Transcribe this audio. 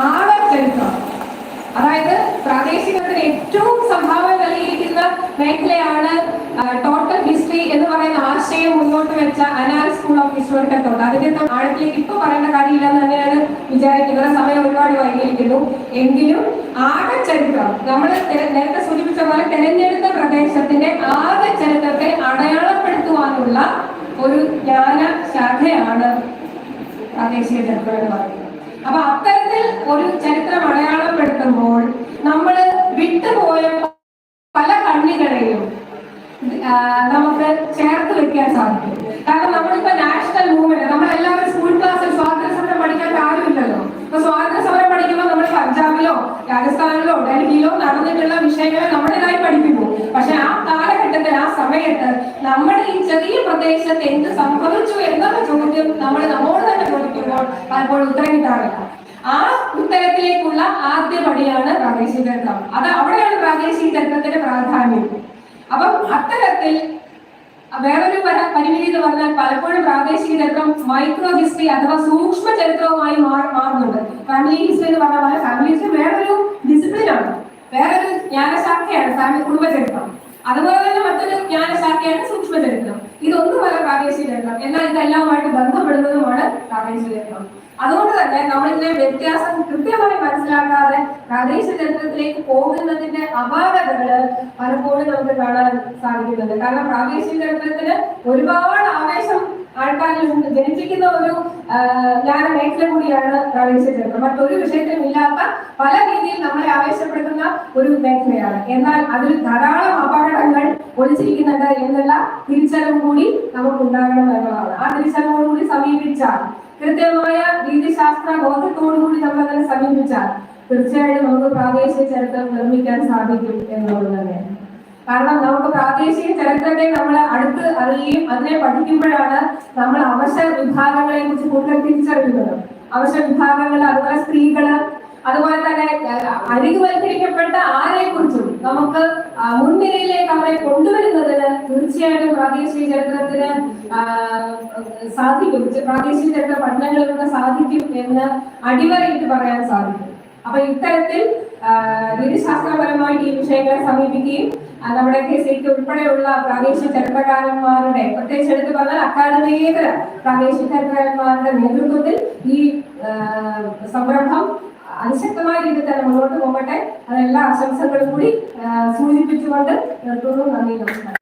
ആഴച്ചരിത്രം അതായത് പ്രാദേശികത്തിന് ഏറ്റവും സംഭാവന നൽകിയിരിക്കുന്ന മേഖലയാണ് ടോട്ടൽ ഹിസ്റ്ററി എന്ന് പറയുന്ന ആശയം മുന്നോട്ട് വെച്ച Annales school of historical thought അതിന്റെ ആഴത്തിലേക്ക് ഇപ്പൊ പറയേണ്ട കാര്യമില്ലെന്ന് തന്നെയാണ് വിചാരിക്കുന്നത്. സമയം ഒരുപാട് വൈകിയിരിക്കുന്നു. എങ്കിലും ആകെ ചരിത്രം നമ്മൾ നേരത്തെ സൂചിപ്പിച്ച പോലെ തെരഞ്ഞെടുത്ത പ്രദേശത്തിന്റെ ആകെ ചരിത്രത്തെ അടയാളപ്പെടുത്തുവാനുള്ള ഒരു ജ്ഞാന ശാഖയാണ് പ്രാദേശിക ചരിത്രം എന്ന് പറയുന്നത്. അപ്പൊ അത്തരത്തിൽ ഒരു ചരിത്രം അടയാളപ്പെടുത്തുമ്പോൾ നമ്മൾ വിട്ടുപോയ പല കണ്ണികളെയും നമുക്ക് ചേർത്ത് വെക്കാൻ സാധിക്കും. കാരണം നമ്മളിപ്പോ നാഷണൽ മൂവ്മെന്റ് നമ്മളെല്ലാവരും സ്കൂൾ ക്ലാസ്സിൽ സ്വാതന്ത്ര്യ സമരം പഠിക്കാൻ ആരുമില്ലല്ലോ ഇപ്പൊ സ്വാതന്ത്ര്യ സമരം പഠിക്കുമ്പോൾ നമ്മൾ പഞ്ചാബിലോ രാജസ്ഥാനിലോ ഡൽഹിയിലോ നടന്നിട്ടുള്ള വിഷയങ്ങളെ നമ്മുടേതായി പഠിപ്പിക്കും. പക്ഷെ ആ കാലഘട്ടത്തിൽ ആ സമയത്ത് നമ്മുടെ ഈ ചെറിയ പ്രദേശത്ത് എന്ത് സംഭവിച്ചു എന്നുള്ള ചോദ്യം നമ്മൾ നമ്മോട് പലപ്പോഴും ഉത്തരം കിട്ടാറില്ല ആ ഉത്തരത്തിലേക്കുള്ള ആദ്യ പടിയാണ് പ്രാദേശിക ഗ്രന്ഥം അത് അവിടെയാണ് പ്രാദേശിക ഗ്രന്ഥത്തിന്റെ പ്രാധാന്യം. അപ്പം അത്തരത്തിൽ വേറൊരു പരിമിതി എന്ന് പറഞ്ഞാൽ പലപ്പോഴും പ്രാദേശിക ചരിത്രം മൈക്രോ ഹിസ്റ്ററി അഥവാ സൂക്ഷ്മ ചരിത്രവുമായി മാറുന്നുണ്ട്. ഫാമിലി ഹിസ്റ്ററി എന്ന് പറഞ്ഞ പോലെ ഫാമിലി ഹിസ്റ്ററി വേറൊരു ഡിസിപ്ലിൻ ആണ്. വേറൊരു ജ്ഞാനശാഖയാണ് ഫാമിലി കുടുംബ ചരിത്രം. അതുപോലെ തന്നെ മറ്റൊരു ജ്ഞാനശാഖയാണ് സൂക്ഷ്മചരിത്രം ഇതൊന്നും വരെ പ്രാദേശിക ചരിത്രം എന്നാൽ ഇതെല്ലാമായിട്ട് ബന്ധപ്പെടുന്നതുമാണ് പ്രാദേശിക ചരിത്രം അതുകൊണ്ട് തന്നെ നമ്മളിതിന്റെ വ്യത്യാസം കൃത്യമായി മനസ്സിലാക്കാതെ പ്രാദേശിക ചരിത്രത്തിലേക്ക് പോകുന്നതിന്റെ അപാകതകൾ പലപ്പോഴും നമുക്ക് കാണാൻ സാധിക്കുന്നുണ്ട്. കാരണം പ്രാദേശിക ചരിത്രത്തിന് ഒരുപാട് ആവേശം ആൾക്കാരിൽ ജനിപ്പിക്കുന്ന ഒരു ജ്ഞാന മേഖല കൂടിയാണ് പ്രവേശിച്ചിരുന്നത് മറ്റൊരു വിഷയത്തിലും ഇല്ലാത്ത പല രീതിയിൽ നമ്മളെ ആവേശപ്പെടുത്തുന്ന ഒരു മേഖലയാണ്. എന്നാൽ അതിൽ ധാരാളം അപകടങ്ങൾ ഒളിച്ചിരിക്കുന്നുണ്ട് എന്നുള്ള തിരിച്ചറിവ് കൂടി നമുക്ക് ഉണ്ടാകണം എന്നുള്ളതാണ്. ആ തിരിച്ചറിവോടുകൂടി സമീപിച്ചാൽ കൃത്യമായ രീതിശാസ്ത്ര ബോധത്തോടുകൂടി നമ്മൾ അതിനെ സമീപിച്ചാൽ തീർച്ചയായിട്ടും നമുക്ക് പ്രാദേശിക ചരിത്രം നിർമ്മിക്കാൻ സാധിക്കും എന്നുള്ളത് തന്നെയാണ്. കാരണം നമുക്ക് പ്രാദേശിക ചരിത്രത്തെ നമ്മൾ അടുത്ത് അറിയുകയും അതിനെ പഠിക്കുമ്പോഴാണ് നമ്മൾ അവശ വിഭാഗങ്ങളെ കുറിച്ച് കൂടുതൽ തിരിച്ചറിയുന്നത്. അവശ വിഭാഗങ്ങൾ അതുപോലെ സ്ത്രീകൾ അതുപോലെ തന്നെ അരികുവൽക്കരിക്കപ്പെട്ട ആരെ കുറിച്ചും നമുക്ക് മുൻനിരയിലേക്ക് അവരെ കൊണ്ടുവരുന്നതിന് തീർച്ചയായിട്ടും പ്രാദേശിക ചരിത്രത്തിന് സാധിക്കും. പ്രാദേശിക ചരിത്ര പഠനങ്ങളിലൂടെ സാധിക്കും എന്ന് അടിവരയിട്ട് പറയാൻ സാധിക്കും. അപ്പൊ ഇത്തരത്തിൽ ആ, രീതിശാസ്ത്രപരമായിട്ട് ഈ വിഷയങ്ങളെ സമീപിക്കുകയും നമ്മുടെ കെ സി ഉൾപ്പെടെയുള്ള പ്രാദേശിക ചരിത്രകാരന്മാരുടെ പ്രത്യേകിച്ച് എടുത്തു പറഞ്ഞാൽ അക്കാദമികേതര പ്രാദേശിക ചരിത്രകാരന്മാരുടെ നേതൃത്വത്തിൽ ഈ സംരംഭം അതിശക്തമായ രീതിയിൽ തന്നെ മുന്നോട്ട് പോകട്ടെ. അതെല്ലാ ആശംസകളും കൂടി സൂചിപ്പിച്ചുകൊണ്ട് നിർത്തുന്നു. നന്ദി നമസ്കാരം.